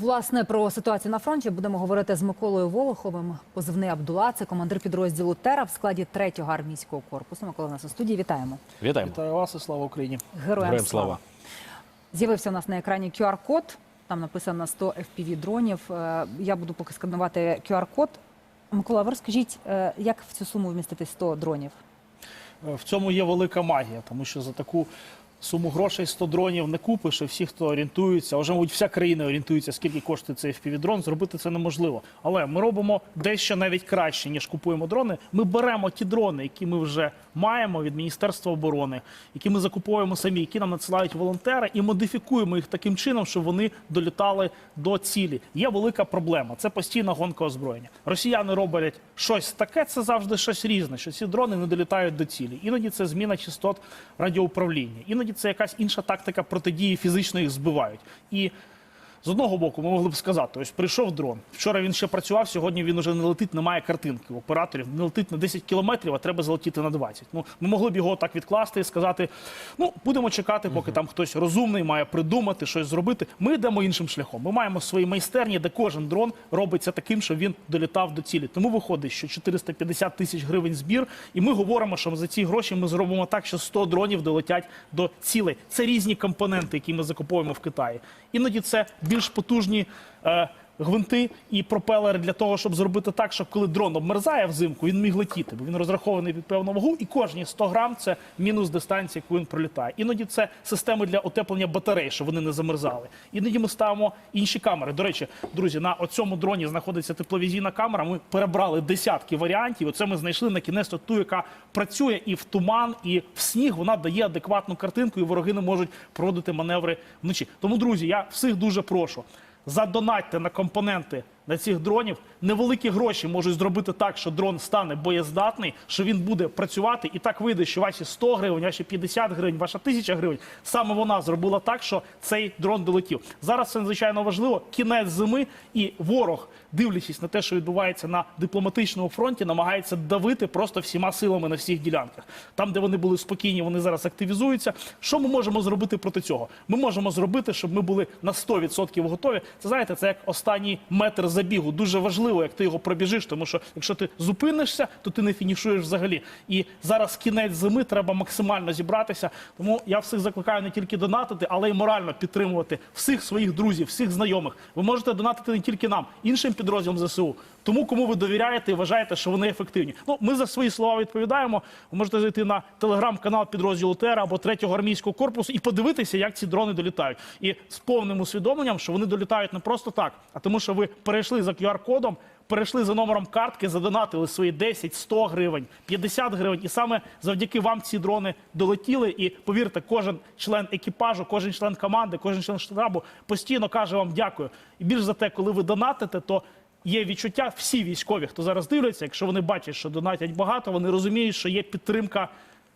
Власне, про ситуацію на фронті будемо говорити з Миколою Волоховим. Позивний Абдула, це командир підрозділу Тера в складі 3-го армійського корпусу. Микола у нас у студії. Вітаємо. Вітаємо. Вітаю вас і слава Україні. Героям, Героям слава. слава. З'явився у нас на екрані QR-код. Там написано 100 FPV дронів. Е, Я буду поки сканувати QR-код. Микола, ви розкажіть, е, як в цю суму вмістити 100 дронів? Е, В цьому є велика магія, тому що за таку суму грошей 100 дронів не купиш, і всі, хто орієнтується, вже мабуть, вся країна орієнтується, скільки коштує цей FPV-дрон, зробити це неможливо. Але ми робимо дещо навіть краще, ніж купуємо дрони. Ми беремо ті дрони, які ми вже маємо від Міністерства оборони, які ми закуповуємо самі, які нам надсилають волонтери, і модифікуємо їх таким чином, щоб вони долітали до цілі. Є велика проблема. Це постійна гонка озброєння. Росіяни роблять щось таке, це завжди щось різне, що ці дрони не долітають до цілі. Іноді це зміна частот радіоуправління, іноді це якась інша тактика протидії фізично їх збивають. І з одного боку, ми могли б сказати, ось прийшов дрон. Вчора він ще працював, сьогодні він уже не летить, немає картинки. У операторів не летить на 10 кілометрів, а треба залетіти на 20. Ну, ми могли б його так відкласти і сказати: ну, будемо чекати, поки там хтось розумний має придумати, щось зробити. Ми йдемо іншим шляхом. Ми маємо свої майстерні, де кожен дрон робиться таким, щоб він долітав до цілі. Тому виходить, що 450 тисяч гривень збір, і ми говоримо, що за ці гроші ми зробимо так, що 100 дронів долетять до цілей. Це різні компоненти, які ми закуповуємо в Китаї. Іноді це більш потужні. Е, Гвинти і пропелери для того, щоб зробити так, щоб коли дрон обмерзає взимку, він міг летіти, бо він розрахований під певну вагу, і кожні 100 грам це мінус дистанція, яку він пролітає. Іноді це системи для утеплення батарей, щоб вони не замерзали. Іноді ми ставимо інші камери. До речі, друзі, на оцьому дроні знаходиться тепловізійна камера. Ми перебрали десятки варіантів. Оце ми знайшли на кінець ту, яка працює і в туман, і в сніг. Вона дає адекватну картинку, і вороги не можуть проводити маневри вночі. Тому, друзі, я всіх дуже прошу. Задонатьте на компоненти на цих дронів. Невеликі гроші можуть зробити так, що дрон стане боєздатний, що він буде працювати, і так вийде, що ваші 100 гривень, ваші 50 гривень, ваша 1000 гривень, саме вона зробила так, що цей дрон долетів. Зараз це надзвичайно важливо. Кінець зими, і ворог, дивлячись на те, що відбувається на дипломатичному фронті, намагається давити просто всіма силами на всіх ділянках. Там, де вони були спокійні, вони зараз активізуються. Що ми можемо зробити проти цього? Ми можемо зробити, щоб ми були на 100% готові. Це знаєте, це як останній метр забігу. Дуже важливо, як ти його пробіжиш, тому що якщо ти зупинишся, то ти не фінішуєш взагалі. І зараз кінець зими треба максимально зібратися. Тому я всіх закликаю не тільки донатити, але й морально підтримувати всіх своїх друзів, всіх знайомих. Ви можете донатити не тільки нам, іншим підрозділам ЗСУ, тому кому ви довіряєте і вважаєте, що вони ефективні. Ну ми за свої слова відповідаємо. Ви можете зайти на телеграм-канал підрозділу ТЕРА або 3-го армійського корпусу і подивитися, як ці дрони долітають. І з повним усвідомленням, що вони долітають не просто так, а тому, що ви перейшли за QR-кодом. Перейшли за номером картки, задонатили свої 10, 100 гривень, 50 гривень, і саме завдяки вам ці дрони долетіли. І повірте, кожен член екіпажу, кожен член команди, кожен член штабу постійно каже вам дякую. І більш за те, коли ви донатите, то є відчуття всі військові, хто зараз дивляться, якщо вони бачать, що донатять багато, вони розуміють, що є підтримка.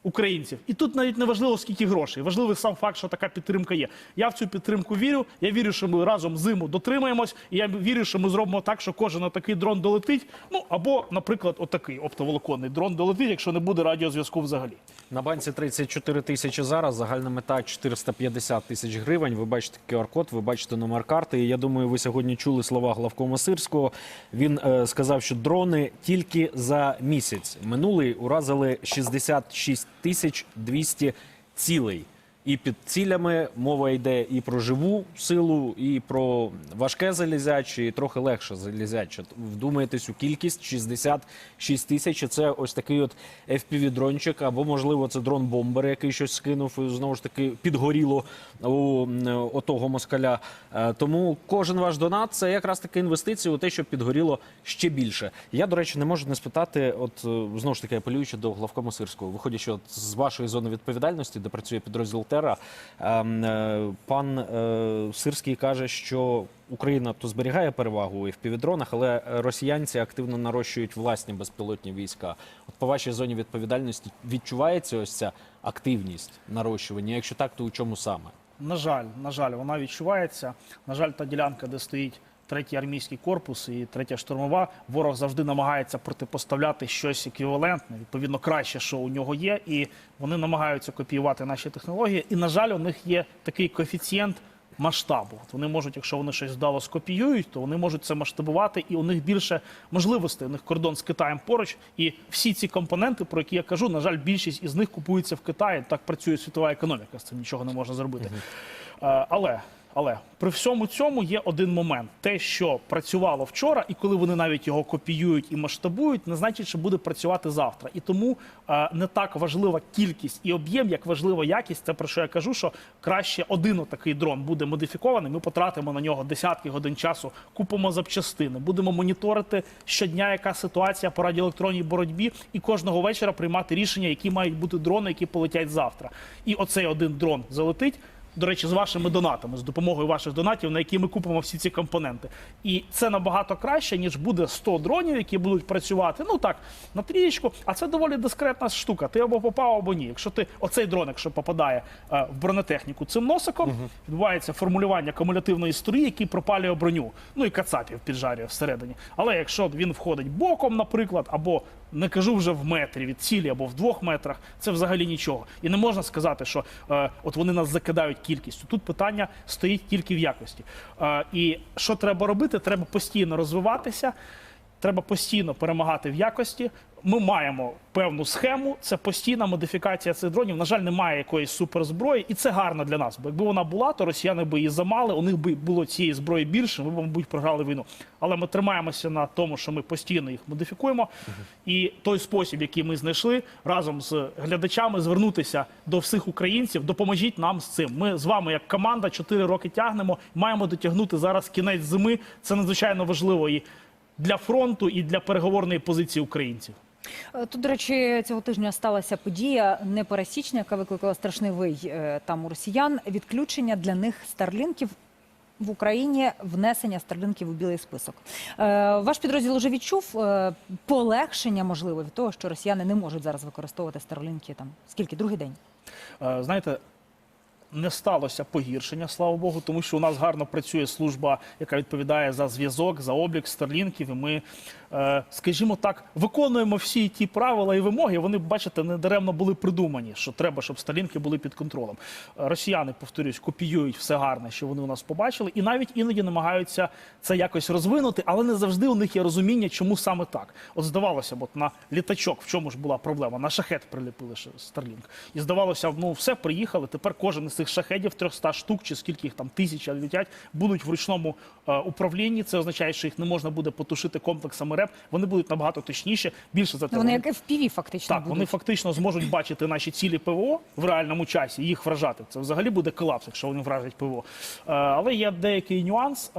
Українців, і тут навіть не важливо скільки грошей, важливий сам факт, що така підтримка є. Я в цю підтримку вірю. Я вірю, що ми разом зиму дотримаємось, і я вірю, що ми зробимо так, що кожен такий дрон долетить. Ну або, наприклад, отакий оптоволоконний дрон долетить, якщо не буде радіозв'язку взагалі. На банці 34 тисячі зараз, загальна мета 450 тисяч гривень. Ви бачите QR-код, ви бачите номер карти. І я думаю, ви сьогодні чули слова главкома Сирського. Він е, сказав, що дрони тільки за місяць минулий уразили 66 тисяч 200 цілей. І під цілями мова йде і про живу силу, і про важке залізяче, і трохи легше залізяче. Вдумайтесь у кількість 66 тисяч. Це ось такий от FPV-дрончик, або можливо це дрон-бомбер, який щось скинув і знову ж таки підгоріло у отого москаля. Е, Тому кожен ваш донат це якраз таки інвестиція у те, щоб підгоріло ще більше. Я, до речі, не можу не спитати, от е, знову ж таки апелюючи до главкому Сирського, виходячи от з вашої зони відповідальності, де працює підрозділ Тера, ем, е, пан е, Сирський каже, що Україна то зберігає перевагу у FPV-дронах, але росіянці активно нарощують власні безпілотні війська. От по вашій зоні відповідальності відчувається ось ця активність нарощування? Якщо так, то у чому саме? На жаль, на жаль, вона відчувається. На жаль, та ділянка, де стоїть третій армійський корпус і третя штурмова, ворог завжди намагається протипоставляти щось еквівалентне, відповідно краще, що у нього є, і вони намагаються копіювати наші технології. І на жаль, у них є такий коефіцієнт масштабу. От вони можуть, якщо вони щось вдало скопіюють, то вони можуть це масштабувати, і у них більше можливостей. У них кордон з Китаєм поруч, і всі ці компоненти, про які я кажу, на жаль, більшість із них купується в Китаї. Так працює світова економіка. З цим нічого не можна зробити. Е, Але. Але при всьому цьому є один момент: те, що працювало вчора, і коли вони навіть його копіюють і масштабують, не значить, що буде працювати завтра. І тому е, не так важлива кількість і об'єм, як важлива якість. Це про що я кажу, що краще один такий дрон буде модифікований. Ми потратимо на нього десятки годин часу, купимо запчастини, будемо моніторити щодня, яка ситуація по радіоелектронній боротьбі, і кожного вечора приймати рішення, які мають бути дрони, які полетять завтра. І оцей один дрон залетить. До речі, з вашими донатами, з допомогою ваших донатів, на які ми купимо всі ці компоненти. І це набагато краще, ніж буде 100 дронів, які будуть працювати. Ну так, на трієчку. А це доволі дискретна штука. Ти або попав, або ні. Якщо ти оцей дрон, якщо попадає е, в бронетехніку цим носиком, відбувається формулювання кумулятивної струї, який пропалює броню. Ну і кацапів піджарює всередині. Але якщо він входить боком, наприклад, або не кажу вже в метрі від цілі або в двох метрах, це взагалі нічого. І не можна сказати, що е, от вони нас закидають кількістю. Тут питання стоїть тільки в якості. Е, і що треба робити? Треба постійно розвиватися. Треба постійно перемагати в якості. Ми маємо певну схему. Це постійна модифікація цих дронів. На жаль, немає якоїсь суперзброї, і це гарно для нас. Бо якби вона була, то росіяни би її замали. У них би було цієї зброї більше. Ми б, мабуть, програли війну. Але ми тримаємося на тому, що ми постійно їх модифікуємо. І той спосіб, який ми знайшли разом з глядачами, звернутися до всіх українців, допоможіть нам з цим. Ми з вами, як команда, 4 роки тягнемо. Маємо дотягнути зараз кінець зими. Це надзвичайно важливо і для фронту, і для переговорної позиції українців. Е, Тут, до речі, цього тижня сталася подія непересічна, яка викликала страшний вий е, там у росіян. Відключення для них старлінків в Україні, внесення старлінків у білий список. Е, Ваш підрозділ вже відчув полегшення, можливо, від того, що росіяни не можуть зараз використовувати старлінки там скільки другий день. Знаєте, не сталося погіршення, слава Богу, тому що у нас гарно працює служба, яка відповідає за зв'язок, за облік старлінків. І ми, скажімо так, виконуємо всі ті правила і вимоги. Вони, бачите, не даремно були придумані, що треба, щоб старлінки були під контролем. Е, Росіяни, повторюсь, копіюють все гарне, що вони у нас побачили, і навіть іноді намагаються це якось розвинути, але не завжди у них є розуміння, чому саме так. От здавалося б, от на літачок в чому ж була проблема? На шахет приліпили Старлінк. І здавалося, ну все, приїхали. Тепер кожен із цих шахедів 300 штук, чи скільки їх там тисяча летять, будуть в ручному е, управлінні. Це означає, що їх не можна буде потушити комплексами РЕП. Вони будуть набагато точніше. Більше за те, Ну, вони як FPV фактично так, будуть. вони фактично зможуть бачити наші цілі ПВО в реальному часі, їх вражати. Це взагалі буде колапс, якщо вони вражать ПВО. Е, але є деякий нюанс.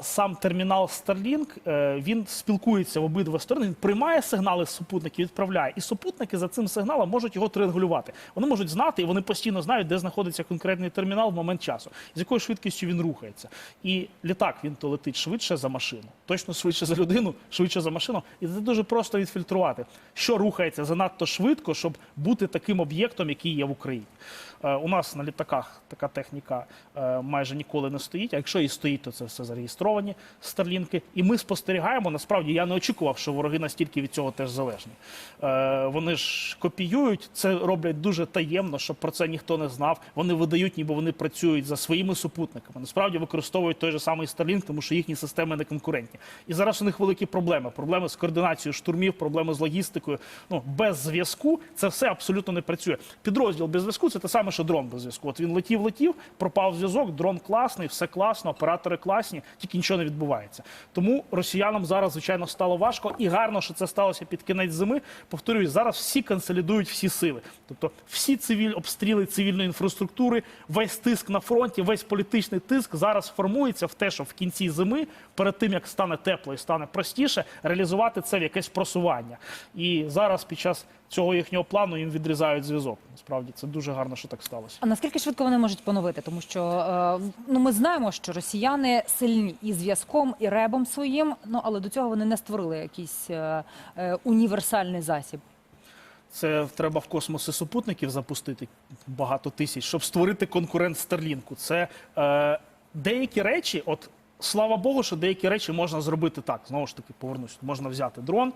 Сам термінал Starlink, е, він спілкується в обидва сторони, він приймає сигнали з супутників, відправляє. І супутники за цим сигналом можуть його триангулювати. Вони можуть знати, і вони постійно знають, де знаходиться конкретний термінал в момент часу, з якою швидкістю він рухається. І літак він то летить швидше за машину, точно швидше за людину, швидше за машину. І це дуже просто відфільтрувати, що рухається занадто швидко, щоб бути таким об'єктом, який є в Україні. Е, У нас на літаках така техніка е, майже ніколи не стоїть. А якщо і стоїть, то це все зареєстровані старлінки. І ми спостерігаємо. Насправді я не очікував, що вороги настільки від цього теж залежні. Е, Вони ж копіюють, це роблять дуже таємно, щоб про це ніхто не знав. Вони видають, ніби вони працюють за своїми супутниками. Насправді використовують той же самий Starlink, тому що їхні системи не конкурентні. І зараз у них великі проблеми. Проблеми з координацією штурмів, проблеми з логістикою. Ну без зв'язку це все абсолютно не працює. Підрозділ без зв'язку це те саме, що дрон без зв'язку. От він летів, летів, пропав зв'язок, дрон класний, все класно, оператори класні, тільки нічого не відбувається. Тому росіянам зараз, звичайно, стало важко і гарно, що це сталося під кінець зими. Повторюю, зараз всі консолідують всі сили. Тобто всі цивіль обстріли цивільної інфраструктури, весь тиск на фронті, весь політичний тиск зараз формується в те, що в кінці зими, перед тим як стане тепло і стане простіше, реалізувати це в якесь просування. І зараз під час цього їхнього плану їм відрізають зв'язок. Насправді це дуже гарно, що так сталося. А наскільки швидко вони можуть поновити? Тому що е, ну ми знаємо, що росіяни сильні і зв'язком, і ребом своїм. Ну але до цього вони не створили якийсь е, е, універсальний засіб. Це треба в космоси супутників запустити багато тисяч, щоб створити конкурент Старлінку. Це е, деякі речі, от слава Богу, що деякі речі можна зробити так. Знову ж таки, повернусь. Можна взяти дрон,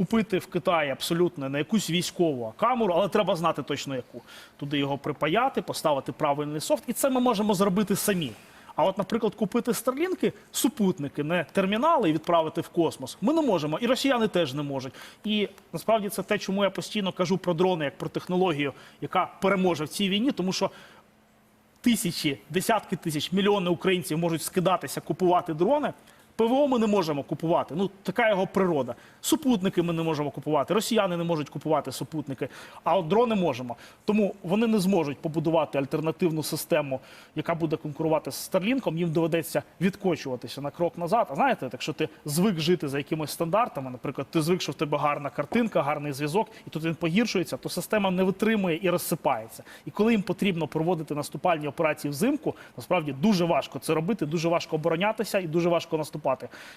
купити в Китаї абсолютно на якусь військову камеру, але треба знати точно яку. Туди його припаяти, поставити правильний софт, і це ми можемо зробити самі. А от, наприклад, купити старлінки, супутники, не термінали і відправити в космос. Ми не можемо, і росіяни теж не можуть. І насправді це те, чому я постійно кажу про дрони як про технологію, яка переможе в цій війні, тому що тисячі, десятки тисяч, мільйони українців можуть скидатися, купувати дрони. ПВО ми не можемо купувати. Ну така його природа. Супутники ми не можемо купувати. Росіяни не можуть купувати супутники, а от дрони можемо. Тому вони не зможуть побудувати альтернативну систему, яка буде конкурувати з Старлінком. Їм доведеться відкочуватися на крок назад. А знаєте, якщо ти звик жити за якимись стандартами, наприклад, ти звик, що в тебе гарна картинка, гарний зв'язок, і тут він погіршується, то система не витримує і розсипається. І коли їм потрібно проводити наступальні операції взимку, насправді дуже важко це робити, дуже важко оборонятися і дуже важко наступати.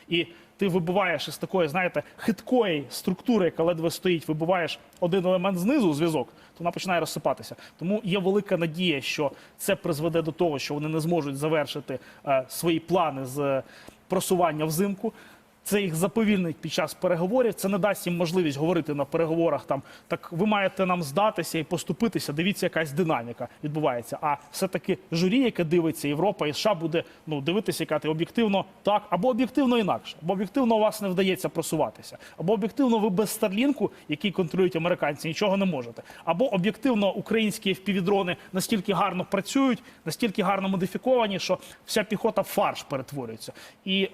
І ти вибиваєш із такої, знаєте, хиткої структури, яка ледве стоїть, вибиваєш один елемент знизу, зв'язок, то вона починає розсипатися. Тому є велика надія, що це призведе до того, що вони не зможуть завершити е, свої плани з е, просування взимку. Це їх заповільнить під час переговорів. Це не дасть їм можливість говорити на переговорах. Там так ви маєте нам здатися і поступитися. Дивіться, якась динаміка відбувається. А все-таки журі, яке дивиться, Європа і США буде ну дивитися, яка ти об'єктивно так, або об'єктивно інакше, або об'єктивно у вас не вдається просуватися, або об'єктивно ви без Старлінку, який контролюють американці, нічого не можете. Або об'єктивно українські впівдрони настільки гарно працюють, настільки гарно модифіковані, що вся піхота в фарш перетворюється. І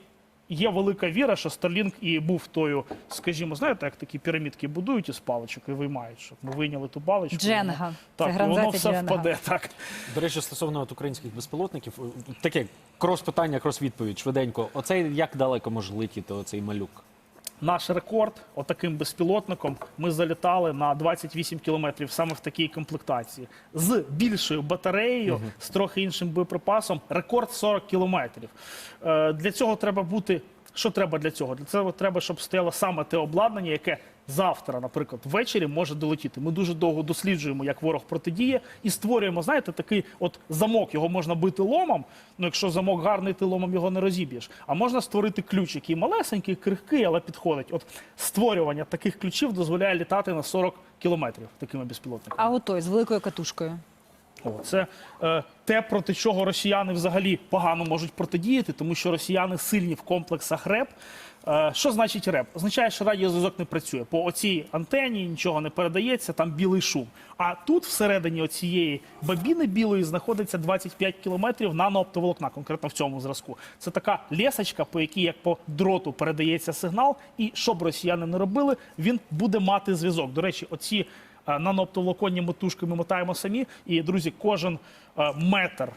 Є велика віра, що Starlink і був тою, скажімо, знаєте, як такі пірамідки будують із паличок і виймають, щоб ми вийняли ту паличку. Дженга. Так, Це і воно все Дженга. впаде. Так. До речі, стосовно от українських безпілотників, е, таке крос-питання, крос-відповідь швиденько. Оцей як далеко може летіти оцей малюк? Наш рекорд отаким безпілотником ми залітали на 28 кілометрів саме в такій комплектації. З більшою батареєю, з трохи іншим боєприпасом, рекорд 40 кілометрів. Е, для цього треба бути. Що треба для цього? Для цього треба, щоб стояло саме те обладнання, яке завтра, наприклад, ввечері може долетіти. Ми дуже довго досліджуємо, як ворог протидіє, і створюємо, знаєте, такий от замок. Його можна бити ломом. Ну, якщо замок гарний, ти ломом його не розіб'єш. А можна створити ключ, який малесенький, крихкий, але підходить. От створювання таких ключів дозволяє літати на 40 кілометрів такими безпілотниками. А отой з великою катушкою. О, це е, те, проти чого росіяни взагалі погано можуть протидіяти, тому що росіяни сильні в комплексах РЕП. Е, що значить РЕП? Означає, що радіозв'язок не працює. По оцій антені нічого не передається, там білий шум. А тут всередині оцієї бабіни білої знаходиться 25 кілометрів нанооптоволокна, конкретно в цьому зразку. Це така лесочка, по якій як по дроту передається сигнал, і що б росіяни не робили, він буде мати зв'язок. До речі, оці е, нанооптоволоконні мотужки ми мотаємо самі. І, друзі, кожен е, метр.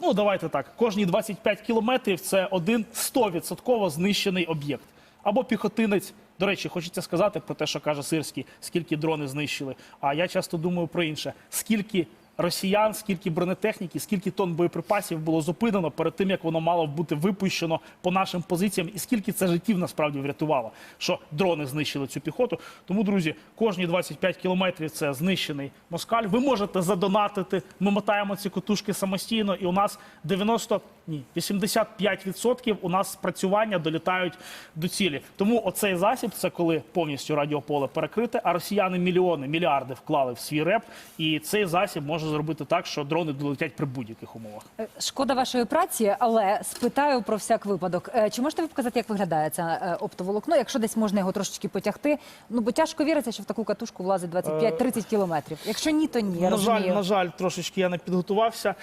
Ну, давайте так. Кожні 25 кілометрів це один 100% знищений об'єкт. Або піхотинець. До речі, хочеться сказати про те, що каже Сирський, скільки дрони знищили. А я часто думаю про інше: скільки росіян, скільки бронетехніки, скільки тонн боєприпасів було зупинено перед тим, як воно мало бути випущено по нашим позиціям, і скільки це життів насправді врятувало, що дрони знищили цю піхоту. Тому, друзі, кожні 25 кілометрів це знищений москаль. Ви можете задонатити. Ми мотаємо ці котушки самостійно, і у нас 90, ні, 85% у нас спрацювання долітають до цілі. Тому оцей засіб це коли повністю радіополе перекрите, а росіяни мільйони, мільярди вклали в свій реп, і цей засіб може зробити так, що дрони долетять при будь-яких умовах. Е, Шкода вашої праці, але спитаю про всяк випадок. Е, Чи можете ви показати, як виглядає це е, оптоволокно? Якщо десь можна його трошечки потягти, ну бо тяжко віриться, що в таку катушку влазить 25-30 кілометрів. Якщо ні, то ні. На жаль, на жаль, трошечки я не підготувався.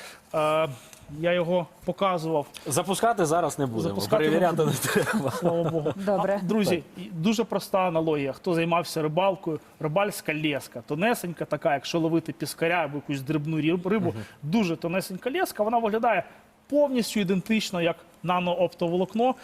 Я його показував. Запускати зараз не будемо. Запускати Перевіряти не треба. Слава Богу. Добре. А, друзі, дуже проста аналогія. Хто займався рибалкою, рибальська леска. Тонесенька така, якщо ловити піскаря або якусь дрібну ріб- рибу, дуже тонесенька леска. Вона виглядає повністю ідентично, як нанооптоволокно.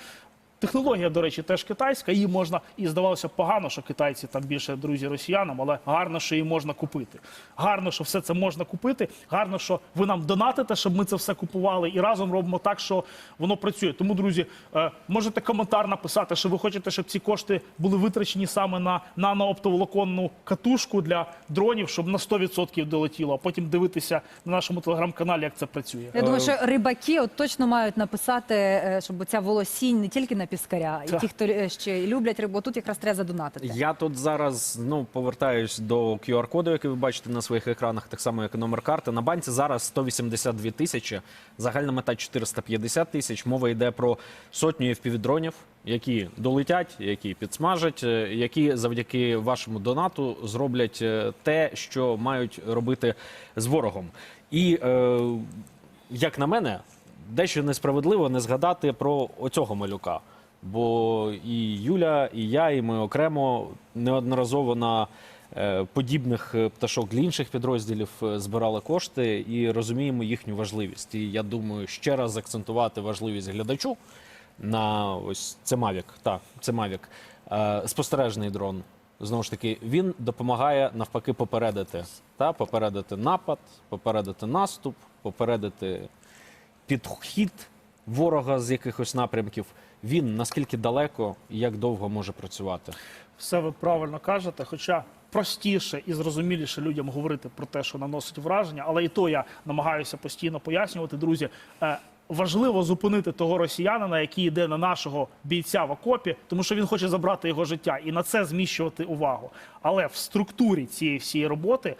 Технологія, до речі, теж китайська. Її можна і здавалося погано, що китайці там більше друзі росіянам, але гарно, що її можна купити. Гарно, що все це можна купити. Гарно, що ви нам донатите, щоб ми це все купували, і разом робимо так, що воно працює. Тому, друзі, е, можете коментар написати, що ви хочете, щоб ці кошти були витрачені саме на нанооптоволоконну катушку для дронів, щоб на 100% долетіло, а потім дивитися на нашому телеграм-каналі, як це працює. Я думаю, що рибаки от точно мають написати, е, щоб ця волосінь не тільки на піскаря. І ті, хто е, ще люблять рибу, тут якраз треба задонатити. Я тут зараз ну повертаюсь до QR-коду, який ви бачите на своїх екранах, так само як і номер карти. На банці зараз 182 тисячі, загальна мета 450 тисяч. Мова йде про сотню FPV-дронів, які долетять, які підсмажать, е, які завдяки вашому донату зроблять е, те, що мають робити з ворогом. І е, як на мене, дещо несправедливо не згадати про оцього малюка. Бо і Юля, і я, і ми окремо неодноразово на е, подібних е, пташок для інших підрозділів е, збирали кошти і розуміємо їхню важливість. І я думаю, ще раз акцентувати важливість глядачу на ось це Mavic. Так, це. Е, спостережний дрон. Знову ж таки, він допомагає навпаки попередити. Та, попередити напад, попередити наступ, попередити підхід ворога з якихось напрямків. Він наскільки далеко і як довго може працювати? Все ви правильно кажете, хоча простіше і зрозуміліше людям говорити про те, що наносить враження, але і то я намагаюся постійно пояснювати, друзі. Важливо зупинити того росіянина, який йде на нашого бійця в окопі, тому що він хоче забрати його життя, і на це зміщувати увагу. Але в структурі цієї всієї роботи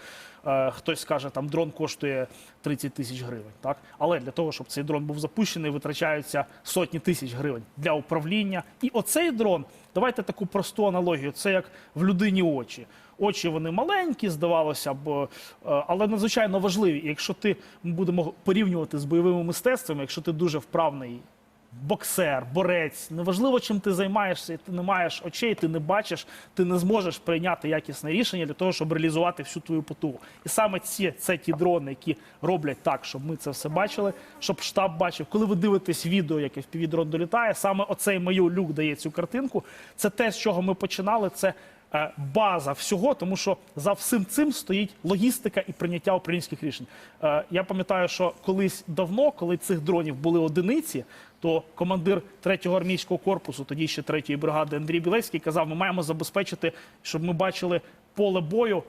е, хтось скаже, там дрон коштує 30 тисяч гривень. Так, але для того, щоб цей дрон був запущений, витрачаються сотні тисяч гривень для управління. І оцей дрон, давайте таку просту аналогію. Це як в людині очі. Очі вони маленькі, здавалося б, е, але надзвичайно важливі. Якщо ти ми будемо порівнювати з бойовими мистецтвами, якщо ти дуже вправний боксер, борець, неважливо, чим ти займаєшся, і ти не маєш очей, ти не бачиш, ти не зможеш прийняти якісне рішення для того, щоб реалізувати всю твою потугу. І саме ці це ті дрони, які роблять так, щоб ми це все бачили, щоб штаб бачив. Коли ви дивитесь відео, як FPV-дрон долітає, саме оцей люк дає цю картинку. Це те, з чого ми починали. Це база всього, тому що за всім цим стоїть логістика і прийняття українських рішень. Е, Я пам'ятаю, що колись давно, коли цих дронів були одиниці, то командир 3-го армійського корпусу, тоді ще 3-ї бригади Андрій Білецький, казав: ми маємо забезпечити, щоб ми бачили поле бою.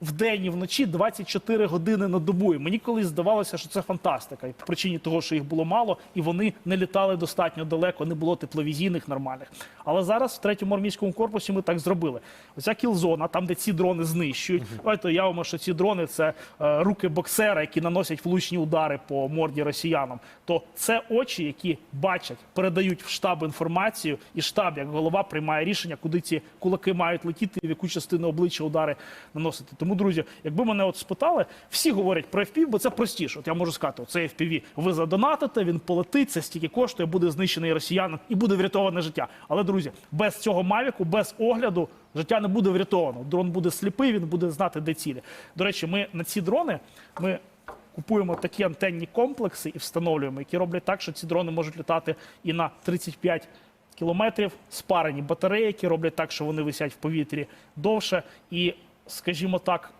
Вдень і вночі 24 години на добу. І мені колись здавалося, що це фантастика. І по причині того, що їх було мало, і вони не літали достатньо далеко, не було тепловізійних нормальних. Але зараз в третьому армійському корпусі ми так зробили. Оця кілзона, там, де ці дрони знищують. Давайте уявимо, що ці дрони це е, руки боксера, які наносять влучні удари по морді росіянам. То це очі, які бачать, передають в штаб інформацію, і штаб, як голова, приймає рішення, куди ці кулаки мають летіти, і в яку частину обличчя удари наносити. Тому, друзі, якби мене от спитали, всі говорять про FPV, бо це простіше. От я можу сказати, це FPV, ви задонатите, він полетить, це стільки коштує, буде знищений росіянин і буде врятоване життя. Але, друзі, без цього мавіку, без огляду життя не буде врятовано. Дрон буде сліпий, він буде знати, де цілі. До речі, ми на ці дрони ми купуємо такі антенні комплекси і встановлюємо, які роблять так, що ці дрони можуть літати і на 35 кілометрів, спарені батареї, які роблять так, що вони висять в повітрі довше. І, скажімо так,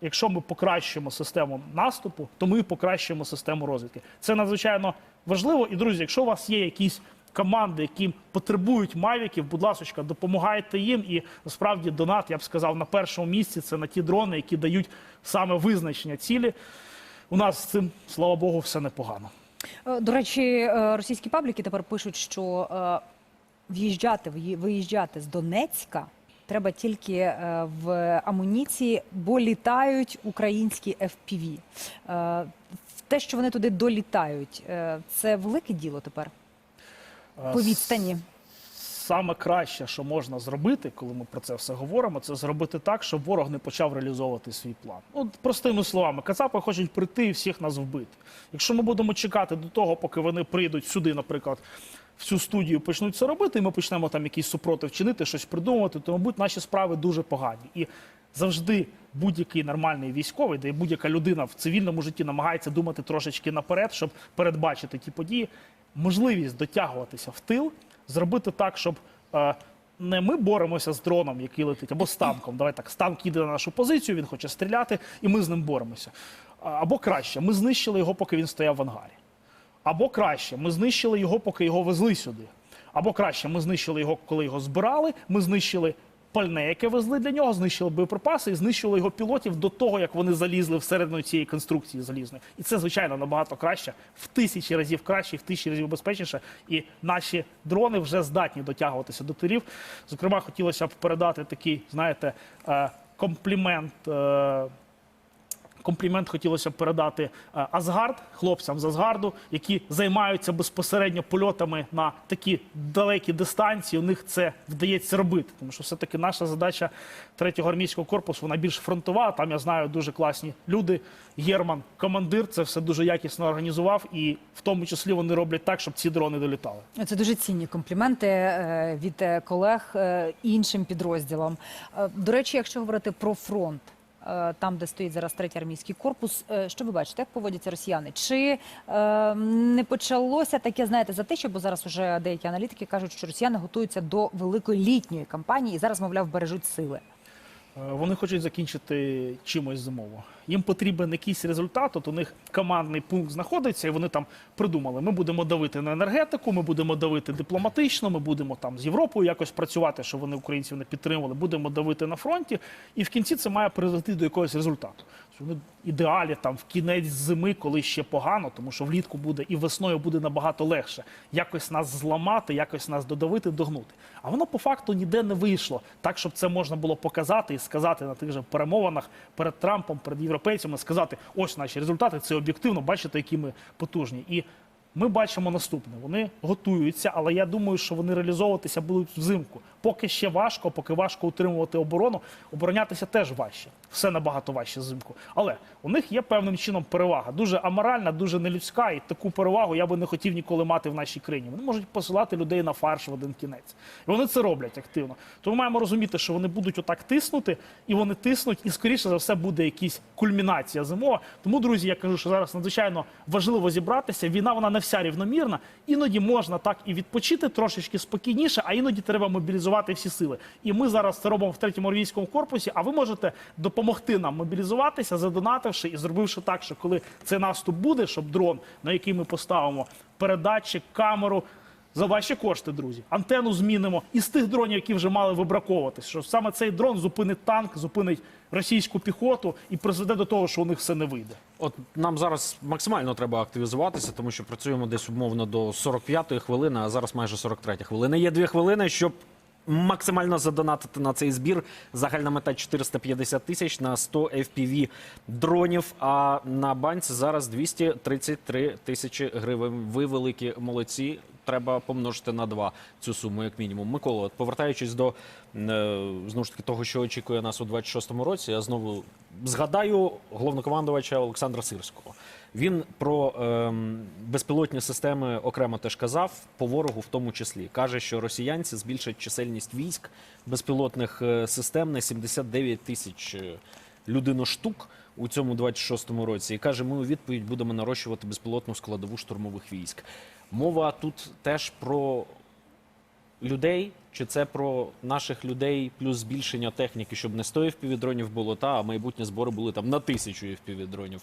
якщо ми покращуємо систему наступу, то ми покращуємо систему розвідки. Це надзвичайно важливо. І, друзі, якщо у вас є якісь команди, які потребують мавіків, будь ласка, допомагайте їм. І насправді донат, я б сказав, на першому місці це на ті дрони, які дають саме визначення цілі. У нас з цим, слава Богу, все непогано. Е, До речі, е, російські пабліки тепер пишуть, що е, в'їжджати, виїжджати з Донецька треба тільки е, в амуніції, бо літають українські FPV. Е, Те, що вони туди долітають, е, це велике діло тепер по відстані. Саме краще, що можна зробити, коли ми про це все говоримо, це зробити так, щоб ворог не почав реалізовувати свій план. От простими словами, кацапи хочуть прийти і всіх нас вбити. Якщо ми будемо чекати до того, поки вони прийдуть сюди, наприклад, в цю студію почнуть це робити, і ми почнемо там якийсь супротив чинити, щось придумувати, то, мабуть, наші справи дуже погані. І завжди будь-який нормальний військовий, де будь-яка людина в цивільному житті намагається думати трошечки наперед, щоб передбачити ті події. Можливість дотягуватися в тил, зробити так, щоб е, не ми боремося з дроном, який летить, або з танком. Давай так, танк їде на нашу позицію, він хоче стріляти, і ми з ним боремося. Або краще, ми знищили його, поки він стояв в ангарі. Або краще, ми знищили його, поки його везли сюди. Або краще, ми знищили його, коли його збирали. Ми знищили пальне, яке везли для нього, знищили боєприпаси і знищили його пілотів до того, як вони залізли всередину цієї конструкції залізної. І це, звичайно, набагато краще, в тисячі разів краще, в тисячі разів безпечніше. І наші дрони вже здатні дотягуватися до тирів. Зокрема, хотілося б передати такий, знаєте, е, комплімент. Комплімент хотілося б передати е, Асгард, хлопцям з Асгарду, які займаються безпосередньо польотами на такі далекі дистанції. У них це вдається робити, тому що все-таки наша задача третього армійського корпусу вона більш фронтова. Там я знаю дуже класні люди. Герман, командир, це все дуже якісно організував, і в тому числі вони роблять так, щоб ці дрони долітали. Це дуже цінні компліменти е, від е, колег іншим підрозділам. До речі, якщо говорити про фронт. Е, Там, де стоїть зараз третій армійський корпус, е, що ви бачите, як поводяться росіяни? Чи е, не почалося таке, знаєте, за те, що бо зараз уже деякі аналітики кажуть, що росіяни готуються до великої літньої кампанії і зараз, мовляв, бережуть сили. Е, Вони хочуть закінчити чимось зимово. Їм потрібен якийсь результат. От у них командний пункт знаходиться, і вони там придумали: ми будемо давити на енергетику, ми будемо давити дипломатично, ми будемо там з Європою якось працювати, щоб вони українців не підтримували. Будемо давити на фронті, і в кінці це має призвести до якогось результату. Вони ідеалі там в кінець зими, коли ще погано, тому що влітку буде і весною буде набагато легше. Якось нас зламати, якось нас додавити, догнути. А воно по факту ніде не вийшло, так щоб це можна було показати і сказати на тих же перемовинах перед Трампом, перед європейцями, сказати: ось наші результати, це об'єктивно, бачите, які ми потужні. І ми бачимо наступне: вони готуються, але я думаю, що вони реалізовуватися будуть взимку. Поки ще важко, поки важко утримувати оборону, оборонятися теж важче. Все набагато важче взимку. Але у них є певним чином перевага. Дуже аморальна, дуже нелюдська, і таку перевагу я би не хотів ніколи мати в нашій країні. Вони можуть посилати людей на фарш в один кінець. І вони це роблять активно. Тому маємо розуміти, що вони будуть отак тиснути, і вони тиснуть, і скоріше за все буде якась кульмінація зимова. Тому, друзі, я кажу, що зараз надзвичайно важливо зібратися. Війна вона не вся рівномірна. Іноді можна так і відпочити трошечки спокійніше, а іноді треба мобілізувати всі сили. І ми зараз це робимо в третьому армійському корпусі. А ви можете допомогти нам мобілізуватися, задонативши і зробивши так, що коли цей наступ буде, щоб дрон, на який ми поставимо передатчик, камеру. За ваші кошти, друзі, антенну змінимо із тих дронів, які вже мали вибраковуватись. Що саме цей дрон зупинить танк, зупинить російську піхоту і призведе до того, що у них все не вийде. От нам зараз максимально треба активізуватися, тому що працюємо десь умовно до 45-ї хвилини, а зараз майже 43-я хвилина. Є дві хвилини, щоб максимально задонатити на цей збір. Загальна мета 450 тисяч на 100 FPV дронів. А на банці зараз 233 тисячі гривень. Ви великі молодці. Треба помножити на два цю суму, як мінімум. Микола, повертаючись до е, знову ж таки того, що очікує нас у 26-му році, я знову згадаю головнокомандувача Олександра Сирського. Він про ем, безпілотні системи окремо теж казав, по ворогу в тому числі. Каже, що росіянці збільшать чисельність військ безпілотних е, систем на 79 тисяч е, людиноштук у цьому 26-му році. І каже, ми у відповідь будемо нарощувати безпілотну складову штурмових військ. Мова тут теж про людей, чи це про наших людей плюс збільшення техніки, щоб не 100 FPV-дронів було, та а майбутні збори були там на тисячу FPV-дронів.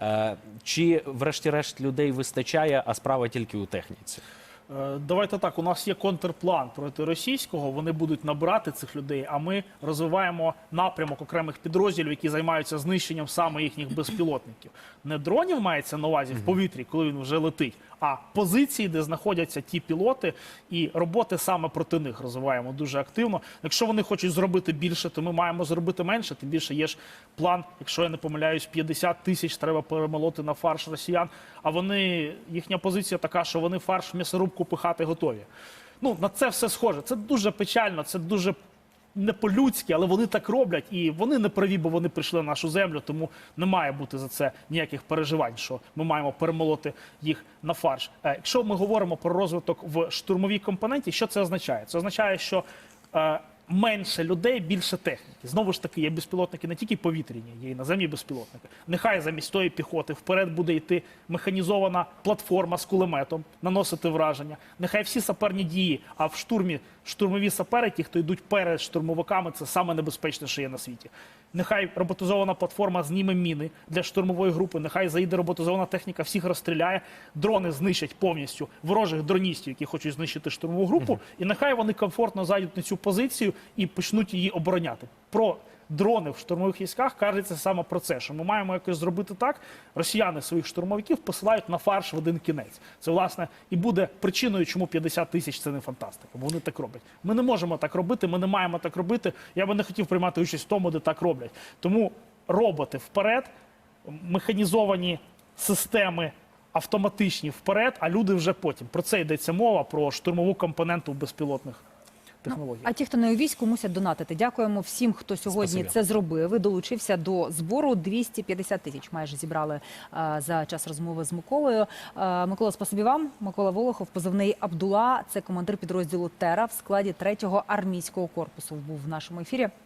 Е, чи, врешті-решт, людей вистачає, а справа тільки у техніці? Е, Давайте так, у нас є контрплан проти російського. Вони будуть набирати цих людей. А ми розвиваємо напрямок окремих підрозділів, які займаються знищенням саме їхніх безпілотників. Не дронів мається на увазі в повітрі, коли він вже летить, а позиції, де знаходяться ті пілоти, і роботи саме проти них розвиваємо дуже активно. Якщо вони хочуть зробити більше, то ми маємо зробити менше. Тим більше є ж план, якщо я не помиляюсь, 50 тисяч треба перемолоти на фарш росіян. А вони їхня позиція така, що вони фарш в м'ясорубку пихати готові. Ну на це все схоже. Це дуже печально, це дуже не по-людськи, але вони так роблять, і вони не праві, бо вони прийшли на нашу землю, тому не має бути за це ніяких переживань, що ми маємо перемолоти їх на фарш. Е, Якщо ми говоримо про розвиток в штурмовій компоненті, що це означає? Це означає, що е, менше людей, більше техніки. Знову ж таки, є безпілотники не тільки повітряні, є і наземні безпілотники. Нехай замість тої піхоти вперед буде йти механізована платформа з кулеметом, наносити враження. Нехай всі саперні дії, а в штурмі штурмові сапери, ті, хто йдуть перед штурмовиками, це саме небезпечне, що є на світі. Нехай роботизована платформа зніме міни для штурмової групи. Нехай заїде роботизована техніка, всіх розстріляє. Дрони знищать повністю ворожих дроністів, які хочуть знищити штурмову групу. І нехай вони комфортно зайдуть на цю позицію і почнуть її обороняти. Про дрони в штурмових військах кажеться саме про це, що ми маємо якось зробити так. Росіяни своїх штурмовиків посилають на фарш в один кінець. Це власне і буде причиною, чому 50 тисяч це не фантастика. Бо вони так роблять. Ми не можемо так робити, ми не маємо так робити. Я би не хотів приймати участь в тому, де так роблять. Тому роботи вперед, механізовані системи. Автоматичні вперед, а люди вже потім. Про це йдеться мова, про штурмову компоненту безпілотних технологіях. А ті, хто не у війську, мусять донатити. Дякуємо всім, хто сьогодні Спасибі. це зробив. І долучився до збору 250 тисяч. Майже зібрали е, за час розмови з Миколою. Е, Микола, спасибі вам. Микола Волохов, позивний Абдула. Це командир підрозділу Тера в складі 3-го армійського корпусу. Був в нашому ефірі.